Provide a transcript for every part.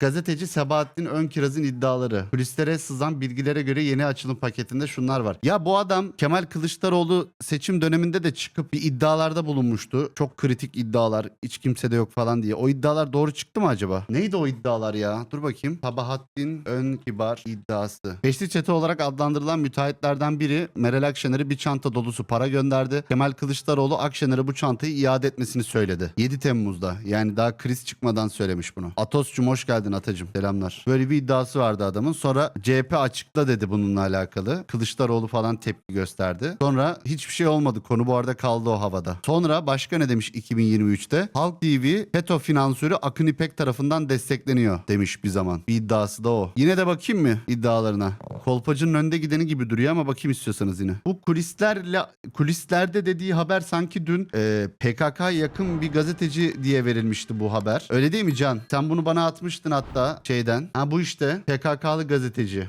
Gazeteci Sebahattin Önkiraz'ın iddiaları. Kulislere sızan bilgilere göre yeni açılım paketinde şunlar var. Ya bu adam Kemal Kılıçdaroğlu seçim döneminde de çıkıp bir iddialarda bulunmuştu. Çok kritik iddialar. Hiç kimse de yok falan diye. O iddialar doğru çıktı mı acaba? Neydi o iddialar ya? Dur bakayım. Sabahattin Önkibar iddiası. Beşli çete olarak adlandırılan müteahhitlerden biri Meral Akşener'e bir çanta dolusu para gönderdi. Kemal Kılıçdaroğlu Akşener'e bu çantayı iade etmesini söyledi. 7 Temmuz'da. Yani daha kriz çıkmadan söylemiş bunu. Atos'cum hoş geldin Atacım. Selamlar. Böyle bir iddiası vardı adamın. Sonra CHP açıkla dedi bununla alakalı. Kılıçdaroğlu falan tepki gösterdi. Sonra hiçbir şey olmadı. Konu bu arada kaldı o havada. Sonra başka ne demiş 2023'te? Halk TV FETÖ finansörü Akın İpek tarafından destekleniyor demiş bir zaman. Bir iddiası da o. Yine de bakayım mı iddialarına? Kolpacının önde gideni gibi duruyor ama bakayım istiyorsanız yine. Bu kulislerle kulislerde dediği haber sanki dün e, PKK yakın bir gazeteci diye verilmişti bu haber. Öyle değil mi Can? Sen bunu bana atmıştın hatta şeyden. Ha bu işte PKK'lı gazeteci.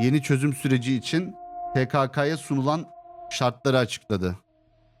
Yeni çözüm süreci için PKK'ya sunulan şartları açıkladı.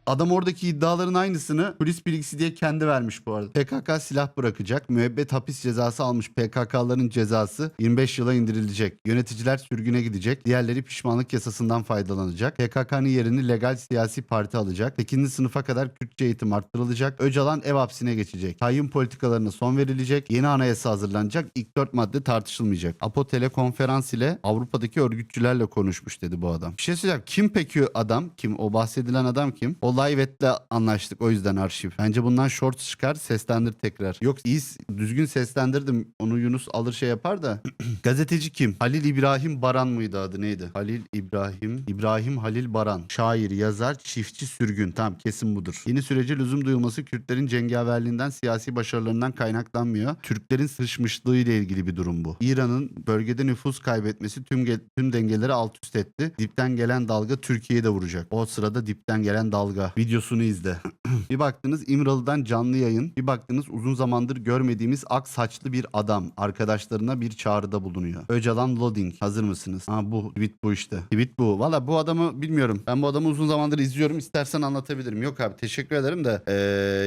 Adam oradaki iddiaların aynısını polis bilgisi diye kendi vermiş bu arada. PKK silah bırakacak. Müebbet hapis cezası almış PKK'ların cezası 25 yıla indirilecek. Yöneticiler sürgüne gidecek. Diğerleri pişmanlık yasasından faydalanacak. PKK'nın yerini legal siyasi parti alacak. 8. sınıfa kadar Kürtçe eğitim arttırılacak. Öcalan ev hapsine geçecek. Kayyum politikalarına son verilecek. Yeni anayasa hazırlanacak. İlk 4 madde tartışılmayacak. Apo telekonferans ile Avrupa'daki örgütçülerle konuşmuş dedi bu adam. Bir şey söyleyeceğim. Kim peki adam? Kim? O bahsedilen adam kim? O Liveet'le anlaştık o yüzden arşiv. Bence bundan short çıkar seslendir tekrar. Yok iyi düzgün seslendirdim. Onu Yunus alır şey yapar da. Gazeteci kim? Halil İbrahim Baran mıydı adı neydi? Halil İbrahim. İbrahim Halil Baran. Şair, yazar, çiftçi, sürgün. Tamam kesin budur. Yeni sürece lüzum duyulması Kürtlerin cengaverliğinden siyasi başarılarından kaynaklanmıyor. Türklerin sıçmışlığı ile ilgili bir durum bu. İran'ın bölgede nüfus kaybetmesi tüm tüm dengeleri alt üst etti. Dipten gelen dalga Türkiye'ye de vuracak. O sırada dipten gelen dalga. Videosunu izle. bir baktınız İmralı'dan canlı yayın. Bir baktınız uzun zamandır görmediğimiz ak saçlı bir adam. Arkadaşlarına bir çağrıda bulunuyor. Öcalan Loading. Hazır mısınız? Ha bu. Tweet bu işte. Tweet bu. Valla bu adamı bilmiyorum. Ben bu adamı uzun zamandır izliyorum. İstersen anlatabilirim. Yok abi teşekkür ederim de. Ee,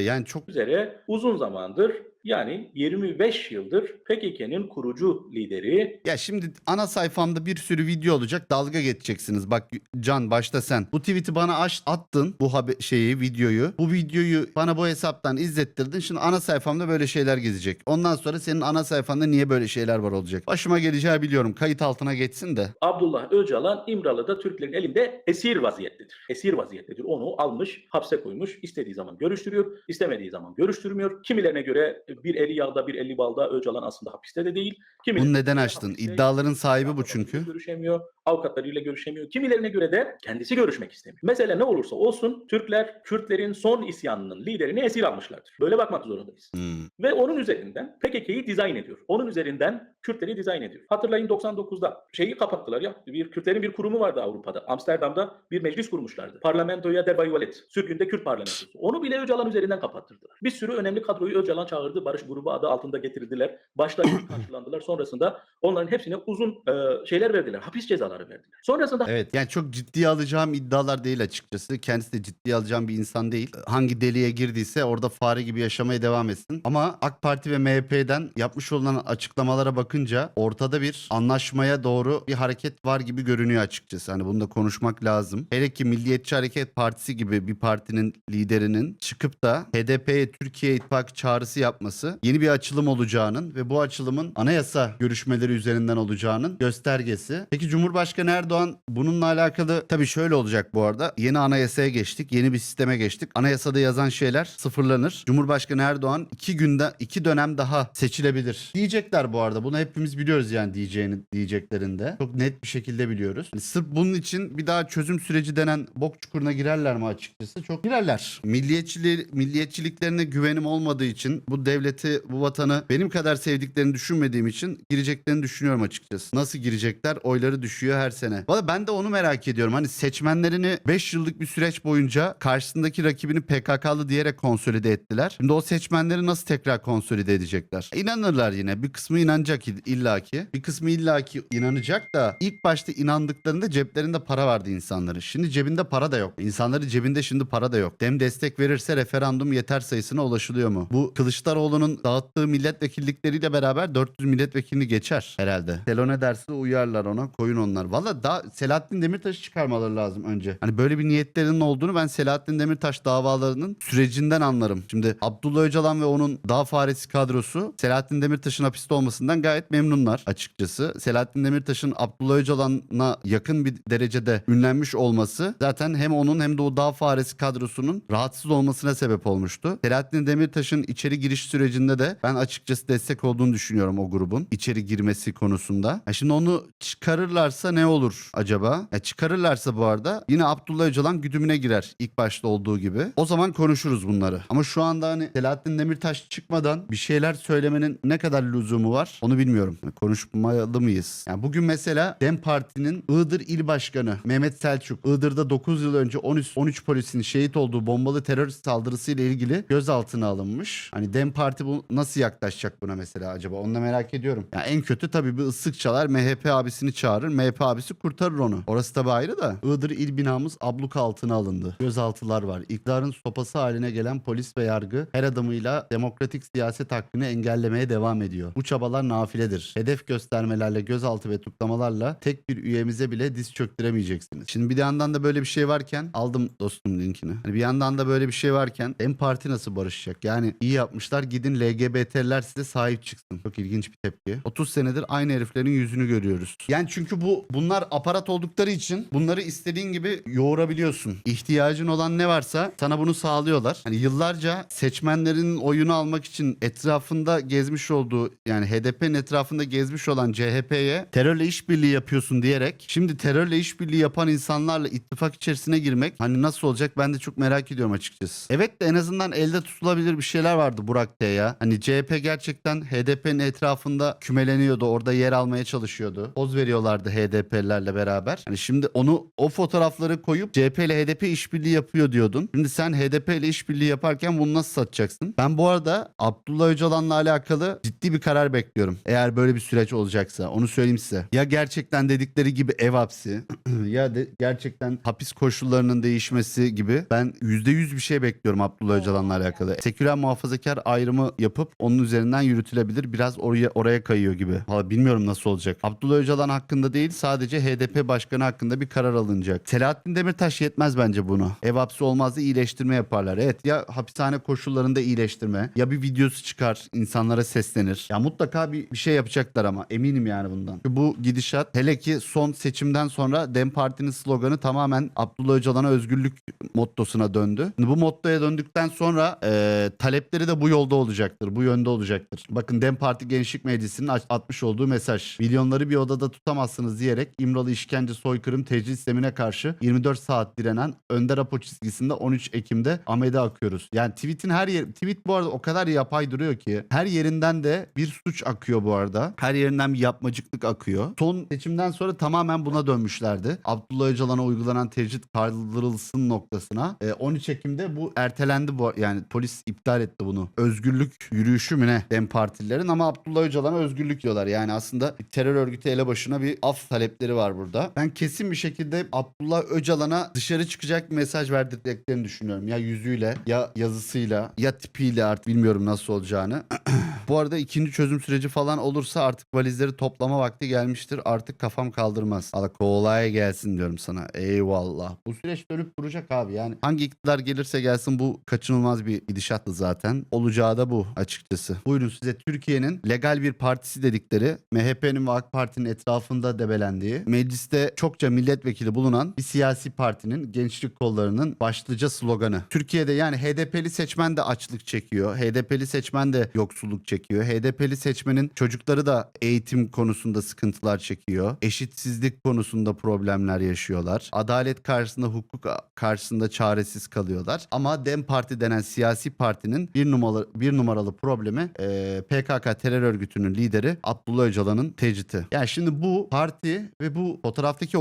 yani çok üzere uzun zamandır yani 25 yıldır PKK'nın kurucu lideri Ya şimdi ana sayfamda bir sürü video olacak. Dalga geçeceksiniz. Bak Can başta sen. Bu tweet'i bana aç, attın. Bu haber, şeyi, videoyu. Bu videoyu bana bu hesaptan izlettirdin. Şimdi ana sayfamda böyle şeyler gezecek. Ondan sonra senin ana sayfanda niye böyle şeyler var olacak. Başıma geleceği biliyorum. Kayıt altına geçsin de. Abdullah Öcalan İmralı'da Türklerin elinde esir vaziyettedir. Esir vaziyettedir. Onu almış, hapse koymuş. istediği zaman görüştürüyor, istemediği zaman görüştürmüyor. Kimilerine göre bir eli yağda bir eli balda Öcalan aslında hapiste de değil. Kimilerine Bunu neden açtın? hapiste, İddiaların sahibi bu çünkü. Görüşemiyor, avukatlarıyla görüşemiyor. Kimilerine göre de kendisi görüşmek istemiyor. Mesele ne olursa olsun Türkler Kürtlerin son isyanının liderini esir almışlardır. Böyle bakmak zorundayız. Hmm. Ve onun üzerinden PKK'yı dizayn ediyor. Onun üzerinden Kürtleri dizayn ediyor. Hatırlayın 99'da şeyi kapattılar ya. Bir Kürtlerin bir kurumu vardı Avrupa'da. Amsterdam'da bir meclis kurmuşlardı. Parlamentoya der Violet. Sürgünde Kürt parlamentosu. Onu bile Öcalan üzerinden kapattırdılar. Bir sürü önemli kadroyu Öcalan çağırdı. Barış grubu adı altında getirdiler. Başta karşılandılar. Sonrasında onların hepsine uzun e, şeyler verdiler. Hapis cezaları verdiler. Sonrasında Evet yani çok ciddiye alacağım iddialar değil açıkçası. Kendisi de ciddiye alacağım bir insan değil. Hangi deliğe girdiyse orada fare gibi yaşamaya devam etsin. Ama AK Parti ve MHP'den yapmış olan açıklamalara bakınca ortada bir anlaşmaya doğru bir hareket var gibi görünüyor açıkçası. Hani bunu da konuşmak lazım. Hele ki Milliyetçi Hareket Partisi gibi bir partinin liderinin çıkıp da HDP'ye Türkiye İttifakı çağrısı yapması yeni bir açılım olacağının ve bu açılımın anayasa görüşmeleri üzerinden olacağının göstergesi. Peki Cumhurbaşkanı Erdoğan bununla alakalı tabii şöyle olacak bu arada. Yeni anayasaya geçtik. Yeni bir sisteme geçtik. Anayasada yazan şeyler sıfırlanır. Cumhurbaşkanı Erdoğan iki günde iki dönem daha seçilebilir. Diyecekler bu arada. Bunu hepimiz biliyoruz yani diyeceğini diyeceklerinde. Çok net bir şekilde biliyoruz. Hani sırf bunun için bir daha çözüm süreci denen bok çukuruna girerler mi açıkçası? Çok girerler. Milliyetçiliği, milliyetçiliklerine güvenim olmadığı için bu devleti, bu vatanı benim kadar sevdiklerini düşünmediğim için gireceklerini düşünüyorum açıkçası. Nasıl girecekler? Oyları düşüyor her sene. Valla ben de onu merak ediyorum. Hani seçmenlerini 5 yıllık bir süreç boyunca karşısındaki rakibini PKK'lı diyerek konsolide ettiler. Şimdi o seçmenleri nasıl tekrar konsolide edecekler? İnanırlar yine. Bir kısmı inanacak illaki. Bir kısmı illaki inanacak da ilk başta inandıklarında ceplerinde para vardı insanların. Şimdi cebinde para da yok. İnsanların cebinde şimdi para da yok. Dem destek verirse referandum yeter sayısına ulaşılıyor mu? Bu Kılıçdaroğlu Kılıçdaroğlu'nun dağıttığı milletvekillikleriyle beraber 400 milletvekilini geçer herhalde. Selo ne derse uyarlar ona koyun onlar. Valla da Selahattin Demirtaş'ı çıkarmaları lazım önce. Hani böyle bir niyetlerinin olduğunu ben Selahattin Demirtaş davalarının sürecinden anlarım. Şimdi Abdullah Öcalan ve onun dağ faresi kadrosu Selahattin Demirtaş'ın hapiste olmasından gayet memnunlar açıkçası. Selahattin Demirtaş'ın Abdullah Öcalan'a yakın bir derecede ünlenmiş olması zaten hem onun hem de o dağ faresi kadrosunun rahatsız olmasına sebep olmuştu. Selahattin Demirtaş'ın içeri giriş sürecinde de ben açıkçası destek olduğunu düşünüyorum o grubun içeri girmesi konusunda. Ya şimdi onu çıkarırlarsa ne olur acaba? Ya çıkarırlarsa bu arada yine Abdullah Öcalan güdümüne girer ilk başta olduğu gibi. O zaman konuşuruz bunları. Ama şu anda hani Selahattin Demirtaş çıkmadan bir şeyler söylemenin ne kadar lüzumu var onu bilmiyorum. Yani konuşmalı mıyız? Yani bugün mesela DEM Parti'nin Iğdır İl Başkanı Mehmet Selçuk Iğdır'da 9 yıl önce 13, 13 polisin şehit olduğu bombalı terör saldırısıyla ilgili gözaltına alınmış. Hani DEM Parti bu nasıl yaklaşacak buna mesela acaba? Onu da merak ediyorum. Yani en kötü tabii bir ıslık çalar MHP abisini çağırır. MHP abisi kurtarır onu. Orası tabii ayrı da. Iğdır İl binamız abluka altına alındı. Gözaltılar var. İktidarın sopası haline gelen polis ve yargı her adımıyla demokratik siyaset hakkını engellemeye devam ediyor. Bu çabalar nafiledir. Hedef göstermelerle, gözaltı ve tutuklamalarla tek bir üyemize bile diz çöktüremeyeceksiniz. Şimdi bir yandan da böyle bir şey varken aldım dostum linkini. Hani bir yandan da böyle bir şey varken en parti nasıl barışacak? Yani iyi yapmışlar gidin LGBT'ler size sahip çıksın. Çok ilginç bir tepki. 30 senedir aynı heriflerin yüzünü görüyoruz. Yani çünkü bu bunlar aparat oldukları için bunları istediğin gibi yoğurabiliyorsun. İhtiyacın olan ne varsa sana bunu sağlıyorlar. Hani yıllarca seçmenlerin oyunu almak için etrafında gezmiş olduğu yani HDP'nin etrafında gezmiş olan CHP'ye terörle işbirliği yapıyorsun diyerek şimdi terörle işbirliği yapan insanlarla ittifak içerisine girmek hani nasıl olacak ben de çok merak ediyorum açıkçası. Evet de en azından elde tutulabilir bir şeyler vardı Burak'ta ya. Hani CHP gerçekten HDP'nin etrafında kümeleniyordu. Orada yer almaya çalışıyordu. Poz veriyorlardı HDP'lilerle beraber. Hani şimdi onu o fotoğrafları koyup CHP ile HDP işbirliği yapıyor diyordun. Şimdi sen HDP ile işbirliği yaparken bunu nasıl satacaksın? Ben bu arada Abdullah Öcalan'la alakalı ciddi bir karar bekliyorum. Eğer böyle bir süreç olacaksa onu söyleyeyim size. Ya gerçekten dedikleri gibi ev hapsi ya de gerçekten hapis koşullarının değişmesi gibi ben %100 bir şey bekliyorum Abdullah Öcalan'la alakalı. Seküler muhafazakar ayrımı yapıp onun üzerinden yürütülebilir. Biraz oraya oraya kayıyor gibi. Valla bilmiyorum nasıl olacak. Abdullah Öcalan hakkında değil sadece HDP başkanı hakkında bir karar alınacak. Selahattin Demirtaş yetmez bence bunu. Ev hapsi olmaz iyileştirme yaparlar. Evet ya hapishane koşullarında iyileştirme ya bir videosu çıkar insanlara seslenir. Ya mutlaka bir, bir şey yapacaklar ama eminim yani bundan. Bu gidişat hele ki son seçimden sonra Dem Parti'nin sloganı tamamen Abdullah Öcalan'a özgürlük mottosuna döndü. Bu mottoya döndükten sonra e, talepleri de bu yolda olacaktır. Bu yönde olacaktır. Bakın Dem Parti Gençlik Meclisi'nin atmış olduğu mesaj. Milyonları bir odada tutamazsınız diyerek İmralı işkence soykırım tecrit sistemine karşı 24 saat direnen Önder Apo çizgisinde 13 Ekim'de Ahmet'e akıyoruz. Yani tweet'in her yer tweet bu arada o kadar yapay duruyor ki her yerinden de bir suç akıyor bu arada. Her yerinden bir yapmacıklık akıyor. Son seçimden sonra tamamen buna dönmüşlerdi. Abdullah Öcalan'a uygulanan tecrit kaldırılsın noktasına. E, 13 Ekim'de bu ertelendi bu yani polis iptal etti bunu. Özgürlük yürüyüşü mü ne Dem Partililerin ama Abdullah Öcalan'a özgürlük diyorlar. Yani aslında terör örgütü elebaşına bir af talepleri var burada. Ben kesin bir şekilde Abdullah Öcalan'a dışarı çıkacak bir mesaj verdiklerini düşünüyorum. Ya yüzüyle ya yazısıyla ya tipiyle artık bilmiyorum nasıl olacağını. Bu arada ikinci çözüm süreci falan olursa artık valizleri toplama vakti gelmiştir. Artık kafam kaldırmaz. Allah kolay gelsin diyorum sana. Eyvallah. Bu süreç dönüp duracak abi. Yani hangi iktidar gelirse gelsin bu kaçınılmaz bir gidişattı zaten. Olacağı da bu açıkçası. Buyurun size Türkiye'nin legal bir partisi dedikleri MHP'nin ve AK Parti'nin etrafında debelendiği mecliste çokça milletvekili bulunan bir siyasi partinin gençlik kollarının başlıca sloganı. Türkiye'de yani HDP'li seçmen de açlık çekiyor. HDP'li seçmen de yoksulluk çekiyor. HDP'li seçmenin çocukları da eğitim konusunda sıkıntılar çekiyor. Eşitsizlik konusunda problemler yaşıyorlar. Adalet karşısında, hukuk karşısında çaresiz kalıyorlar. Ama DEM Parti denen siyasi partinin bir numaralı bir numaralı problemi eee, PKK terör örgütünün lideri Abdullah Öcalan'ın tecriti. Yani şimdi bu parti ve bu fotoğraftaki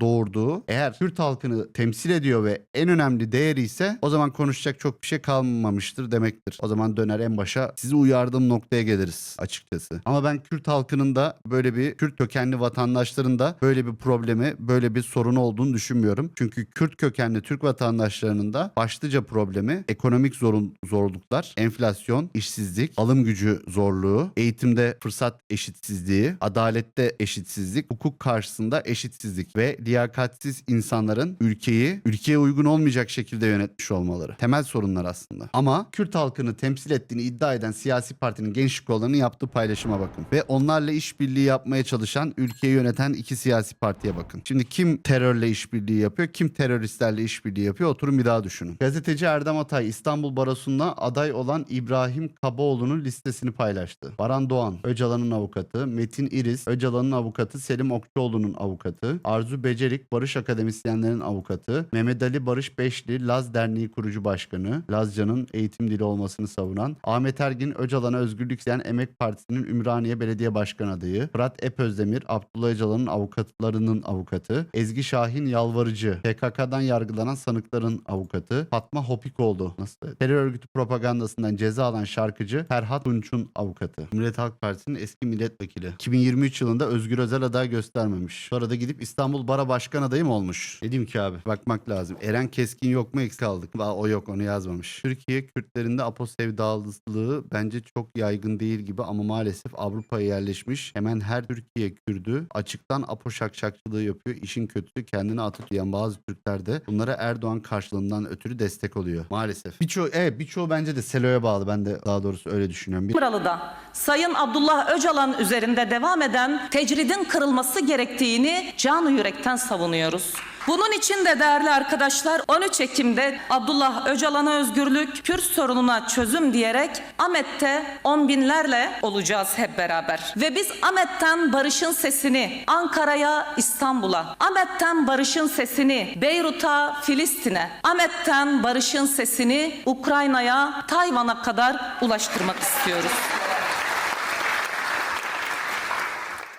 doğurduğu eğer Kürt halkını temsil ediyor ve en önemli değeri ise o zaman konuşacak çok bir şey kalmamıştır demektir. O zaman döner en başa sizi uyardığım noktaya geliriz açıkçası. Ama ben Kürt halkının da böyle bir Kürt kökenli vatandaşların da böyle bir problemi, böyle bir sorunu olduğunu düşünmüyorum. Çünkü Kürt kökenli Türk vatandaşlarının da başlıca problemi ekonomik zorun, zorluklar, enflasyon, işsizlik, alım gücü zorluğu, eğitimde fırsat eşitsizliği, adalette eşitsizlik, hukuk karşısında eşitsizlik ve liyakatsiz insanların ülkeyi ülkeye uygun olmayacak şekilde yönetmiş olmaları. Temel sorunlar aslında. Ama Kürt halkını temsil ettiğini iddia eden siyasi partinin gençlik kollarının yaptığı paylaşıma bakın. Ve onlarla işbirliği yapmaya çalışan ülkeyi yöneten iki siyasi partiye bakın. Şimdi kim terörle işbirliği yapıyor, kim teröristlerle işbirliği yapıyor oturun bir daha düşünün. Gazeteci Erdem Atay İstanbul Barosu'nda aday olan İbrahim Kabaoğlu'nun listesini paylaştı. Baran Doğan, Öcalan'ın avukatı, Metin İris, Öcalan'ın avukatı, Selim Okçuoğlu'nun avukatı, Arzu Becerik, Barış Akademisyenlerin avukatı, Mehmet Ali Barış Beşli, Laz Derneği kurucu başkanı, Lazca'nın eğitim dili olmasını savunan, Ahmet Ergin, Öcalan'a özgürlük isteyen Emek Partisi'nin Ümraniye Belediye Başkan adayı, Fırat Epözdemir, Abdullah Öcalan'ın avukatlarının avukatı, Ezgi Şahin Yalvarıcı, PKK'dan yargılanan sanıkların avukatı, Fatma Hopikoğlu, nasıl? Terör örgütü propagandasından ceza alan şarkıcı Ferhat Tunç'un avukatı. Cumhuriyet Halk Partisi'nin eski milletvekili. 2023 yılında Özgür Özel aday göstermemiş. Sonra da gidip İstanbul Bara Başkan adayı mı olmuş? Diyeyim ki abi? Bakmak lazım. Eren Keskin yok mu eksik kaldık. Aa, o yok onu yazmamış. Türkiye Kürtlerinde Apo sevdalılığı bence çok yaygın değil gibi ama maalesef Avrupa'ya yerleşmiş. Hemen her Türkiye Kürdü açıktan Apo şakşakçılığı yapıyor. İşin kötüsü kendini atı tuyan bazı Türkler de bunlara Erdoğan karşılığından ötürü destek oluyor. Maalesef. Birçoğu evet birçoğu bence de Selo'ya bağlı. Ben de daha doğrusu öyle düşünüyorum. Bir İmralı'da Sayın Abdullah Öcalan üzerinde devam eden tecridin kırılması gerektiğini canı yürekten savunuyoruz. Bunun için de değerli arkadaşlar 13 Ekim'de Abdullah Öcalan'a özgürlük, Kürt sorununa çözüm diyerek Ahmet'te on binlerle olacağız hep beraber. Ve biz Ahmet'ten barışın sesini Ankara'ya, İstanbul'a, Ahmet'ten barışın sesini Beyrut'a, Filistin'e, Ahmet'ten barışın sesini Ukrayna'ya, Tayvan'a kadar ulaştırmak istiyoruz.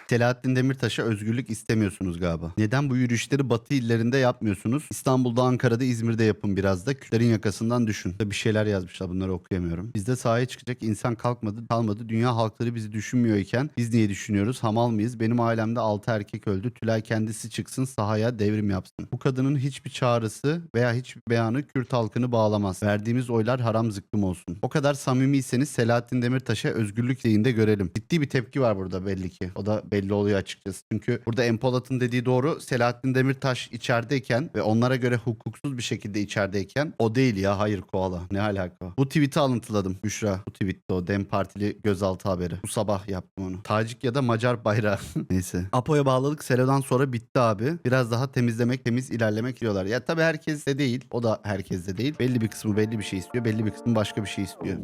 Selahattin Demirtaş'a özgürlük istemiyorsunuz galiba. Neden bu yürüyüşleri batı illerinde yapmıyorsunuz? İstanbul'da, Ankara'da, İzmir'de yapın biraz da. Kürtlerin yakasından düşün. Bir şeyler yazmışlar bunları okuyamıyorum. Bizde sahaya çıkacak insan kalkmadı, kalmadı. Dünya halkları bizi düşünmüyor iken biz niye düşünüyoruz? Hamal mıyız? Benim ailemde 6 erkek öldü. Tülay kendisi çıksın sahaya devrim yapsın. Bu kadının hiçbir çağrısı veya hiçbir beyanı Kürt halkını bağlamaz. Verdiğimiz oylar haram zıkkım olsun. O kadar samimiyseniz Selahattin Demirtaş'a özgürlük deyinde görelim. Ciddi bir tepki var burada belli ki. O da belli oluyor açıkçası. Çünkü burada Empolat'ın dediği doğru. Selahattin Demirtaş içerideyken ve onlara göre hukuksuz bir şekilde içerideyken o değil ya hayır koala. Ne alaka? Bu tweet'i alıntıladım Büşra. Bu tweette o Dem Partili gözaltı haberi. Bu sabah yaptım onu. Tacik ya da Macar bayrağı. Neyse. Apo'ya bağlılık Selo'dan sonra bitti abi. Biraz daha temizlemek, temiz ilerlemek diyorlar. Ya tabii herkes de değil. O da herkes de değil. Belli bir kısmı belli bir şey istiyor. Belli bir kısmı başka bir şey istiyor.